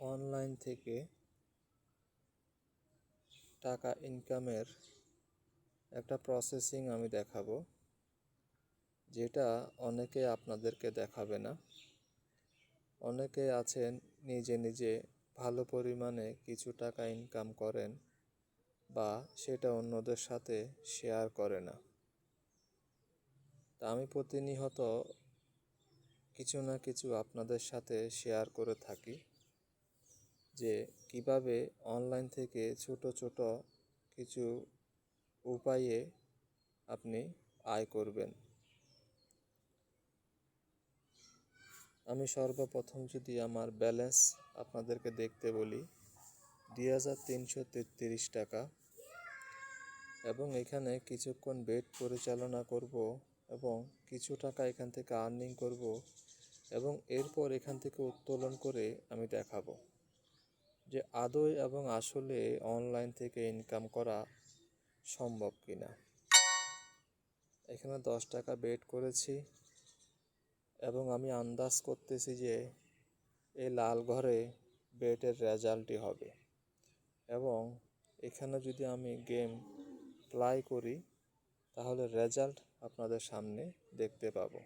Online থেকে টাকা ইনকামের একটা প্রসেসিং আমি দেখাবো, যেটা অনেকে আপনাদেরকে দেখাবে না। অনেকে আছেন, নিজে নিজে ভালো পরিমাণে কিছু টাকা ইনকাম করেন বা সেটা অন্যদের সাথে শেয়ার করে না। তা আমি প্রতিনিয়ত কিছু না কিছু আপনাদের সাথে শেয়ার করে থাকি। যে কীভাবে অনলাইন থেকে ছোট ছোট কিছু উপায়ে আপনি আয় করবেন। আমি সর্বপ্রথম যদি আমার ব্যালেন্স আপনাদেরকে দেখতে বলি, দুই হাজার তিনশো তেত্রিশ টাকা এবং এখানে কিছুক্ষণ বেড পরিচালনা করব এবং কিছু টাকা এখান থেকে আর্নিং করব এবং এরপর এখান থেকে উত্তোলন করে আমি দেখাবো। যে আদৌ এবং আসলে অনলাইন থেকে ইনকাম করা সম্ভব কিনা। এখানে দশ টাকা বেট করেছি এবং আমি আন্দাজ করতেছি যে এই লাল ঘরে বেটের রেজাল্টই হবে। এবং এখানে যদি আমি গেম প্লাই করি, তাহলে রেজাল্ট আপনাদের সামনে দেখতে পাবো।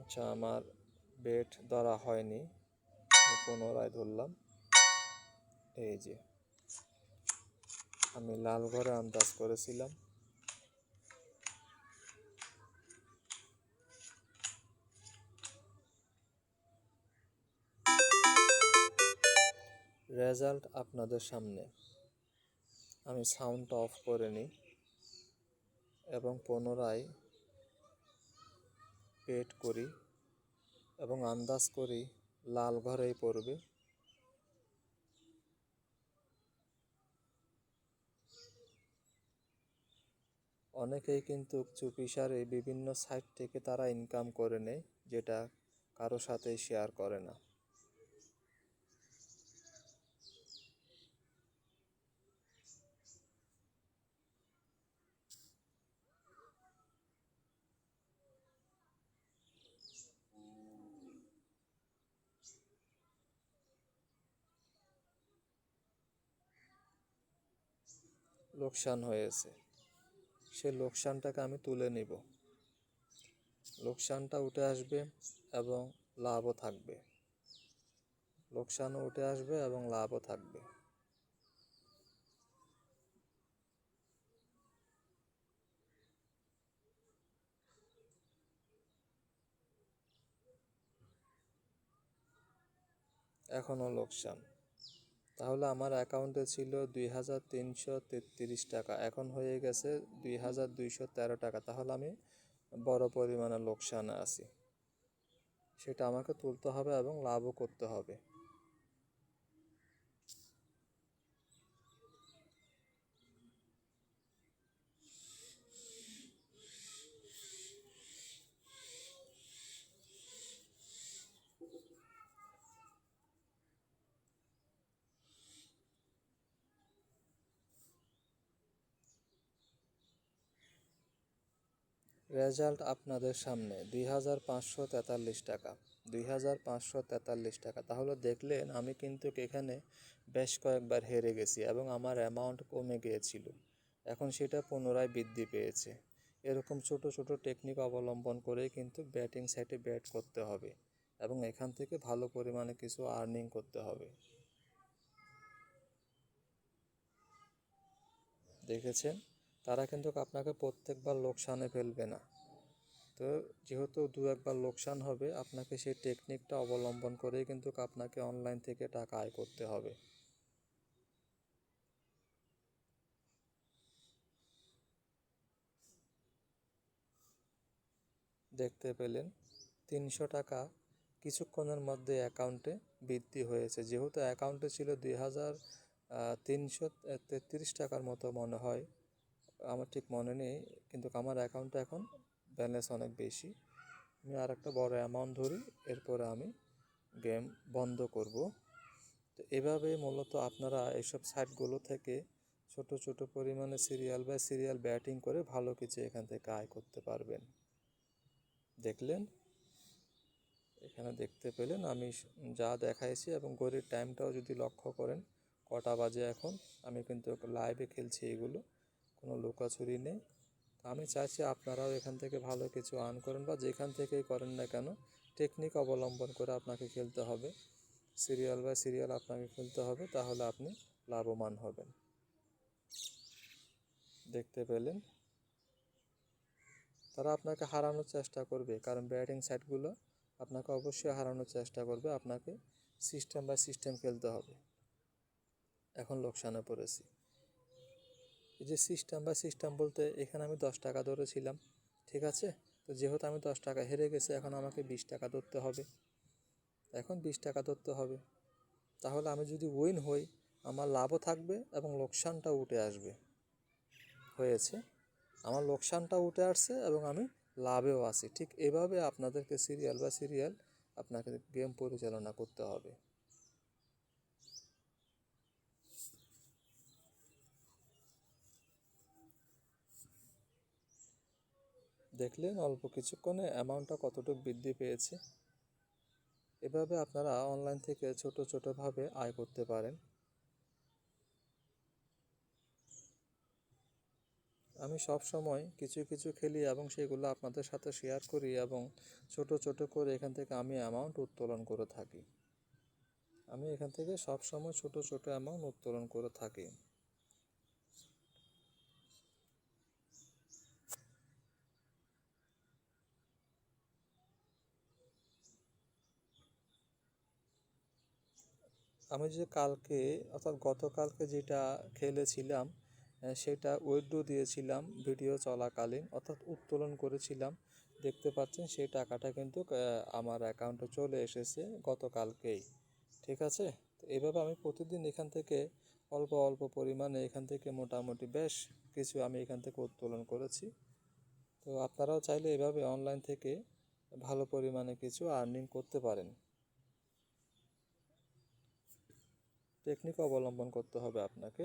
আচ্ছা আমার বেট ধরা হয়নি। পুনরায় ধরলাম। এই যে, আমি লাল ঘরে আন্দাজ করেছিলাম। রেজাল্ট আপনাদের সামনে। আমি সাউন্ড অফ করে নিই এবং পুনরায় পেট করি এবং আন্দাজ করি লাল ঘরেই পড়বে। অনেকেই কিন্তু চুপিসারে বিভিন্ন সাইট থেকে তারা ইনকাম করে নেয়, যেটা কারও সাথে শেয়ার করে না। লোকসান হয়েছে। সে লোকসানটাকে আমি তুলে নিব। লোকসানটা উঠে আসবে এবং লাভও থাকবে। লোকসানও উঠে আসবে এবং লাভও থাকবে। এখনও লোকসান। তাহলে আমার অ্যাকাউন্টে ছিল দুই হাজার তিনশো তেত্রিশ টাকা। এখন হয়ে গেছে দুই হাজার দুইশো তেরো টাকা। তাহলে আমি বড় পরিমাণে লোকসানে আছি। সেটা আমাকে তুলতে হবে এবং লাভও করতে হবে। রেজাল্ট আপনাদের সামনে। দুই হাজার পাঁচশো তেতাল্লিশ টাকা। দুই হাজার পাঁচশো তেতাল্লিশ টাকা। তাহলে দেখলেন আমি কিন্তু এখানে বেশ কয়েকবার হেরে গেছি এবং আমার অ্যামাউন্ট কমে গিয়েছিল। এখন সেটা পুনরায় বৃদ্ধি পেয়েছে। এরকম ছোট ছোট টেকনিক অবলম্বন করেই কিন্তু ব্যাটিং সাইটে ব্যাট করতে হবে এবং এখান থেকে ভালো পরিমাণে কিছু আর্নিং করতে হবে। দেখেছেন? তারা কিন্তু আপনাকে প্রত্যেকবার লোকসানে ফেলবে না। তো যেহেতু দু একবার লোকসান হবে, আপনাকে সেই টেকনিকটা অবলম্বন করেই কিন্তু আপনাকে অনলাইন থেকে টাকা আয় করতে হবে। দেখতে পেলেন, তিনশো টাকা কিছুক্ষণের মধ্যে অ্যাকাউন্টে বৃদ্ধি হয়েছে। যেহেতু অ্যাকাউন্টে ছিল দুই হাজার তিনশো তেত্রিশ টাকার মতো মনে হয়। আমার ঠিক মনে নেই, কিন্তু আমার অ্যাকাউন্টে এখন ব্যালেন্স অনেক বেশি। আমি আর একটা বড় অ্যামাউন্ট ধরি, এরপরে আমি গেম বন্ধ করব। তো এভাবে মূলত আপনারা এইসব সাইটগুলো থেকে ছোট ছোট পরিমাণে সিরিয়াল বা সিরিয়াল ব্যাটিং করে ভালো কিছু এখান থেকে আয় করতে পারবেন। দেখলেন? এখানে দেখতে পেলেন আমি যা দেখাইছি এবং ঘড়ির টাইমটাও যদি লক্ষ্য করেন, কটা বাজে এখন, আমি কিন্তু লাইভে খেলছি এগুলো। কোনো লুকাছুরি নেই। আমি চাইছি আপনারাও এখান থেকে ভালো কিছু আর্ন করেন বা যেখান থেকেই করেন না কেন টেকনিক অবলম্বন করে আপনাকে খেলতে হবে। সিরিয়াল বাই সিরিয়াল আপনাকে খেলতে হবে, তাহলে আপনি লাভবান হবেন। দেখতে পেলেন? তারা আপনাকে হারানোর চেষ্টা করবে, কারণ ব্যাটিং সাইটগুলো আপনাকে অবশ্যই হারানোর চেষ্টা করবে, আপনাকে সিস্টেম বাই সিস্টেম খেলতে হবে। এখন লোকসানে পড়েছি। এই যে সিস্টেম বা সিস্টেম বলতে এখানে আমি দশ টাকা ধরেছিলাম, ঠিক আছে? তো যেহেতু আমি দশ টাকা হেরে গেছি, এখন আমাকে বিশ টাকা ধরতে হবে। এখন বিশ টাকা ধরতে হবে। তাহলে আমি যদি উইন হই, আমার লাভও থাকবে এবং লোকসানটাও উঠে আসবে। হয়েছে? আমার লোকসানটা উঠে আসছে এবং আমি লাভেও আছি। ঠিক এভাবে আপনাদেরকে সিরিয়াল বা সিরিয়াল আপনাকে গেম পরিচালনা করতে হবে। দেখলেন অল্প কিছুক্ষণে অ্যামাউন্টটা কতটুকু বৃদ্ধি পেয়েছে? এভাবে আপনারা অনলাইন থেকে ছোট ছোটোভাবে আয় করতে পারেন। আমি সব সময় কিছু কিছু খেলি এবং সেগুলো আপনাদের সাথে শেয়ার করি এবং ছোট ছোট করে এখান থেকে আমি অ্যামাউন্ট উত্তোলন করে থাকি। আমি এখান থেকে সব সময় ছোট ছোট অ্যামাউন্ট উত্তোলন করে থাকি। আমি যে কালকে, অর্থাৎ গতকালকে যেটা খেলেছিলাম সেটা উইথড্র দিয়েছিলাম ভিডিও চলাকালীন, অর্থাৎ উত্তোলন করেছিলাম। দেখতে পাচ্ছেন সেই টাকাটা কিন্তু আমার অ্যাকাউন্টে চলে এসেছে গতকালকেই। ঠিক আছে? তো এভাবে আমি প্রতিদিন এখান থেকে অল্প অল্প পরিমাণে এখান থেকে মোটামুটি বেশ কিছু আমি এখান থেকে উত্তোলন করেছি। তো আপনারাও চাইলে এভাবে অনলাইন থেকে ভালো পরিমাণে কিছু আর্নিং করতে পারেন। টেকনিক অবলম্বন করতে হবে আপনাকে।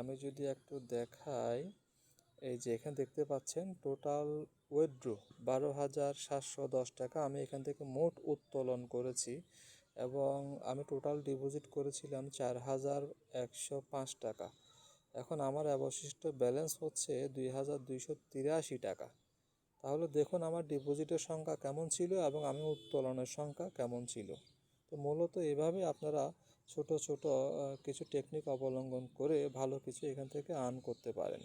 আমি যদি একটু দেখাই, এই যে এখানে দেখতে পাচ্ছেন টোটাল উইথড্র বারো হাজার সাতশো দশ টাকা। আমি এখান থেকে মোট উত্তোলন করেছি এবং আমি টোটাল ডিপোজিট করেছিলাম চার হাজার একশো পাঁচ টাকা। এখন আমার অবশিষ্ট ব্যালেন্স হচ্ছে দুই হাজার দুইশো তিরাশি টাকা। তাহলে দেখুন আমার ডিপোজিটের সংখ্যা কেমন ছিল এবং আমি উত্তোলনের সংখ্যা কেমন ছিল। তো মূলত এভাবে আপনারা ছোট ছোট কিছু টেকনিক অবলম্বন করে ভালো কিছু এখান থেকে আর্ন করতে পারেন।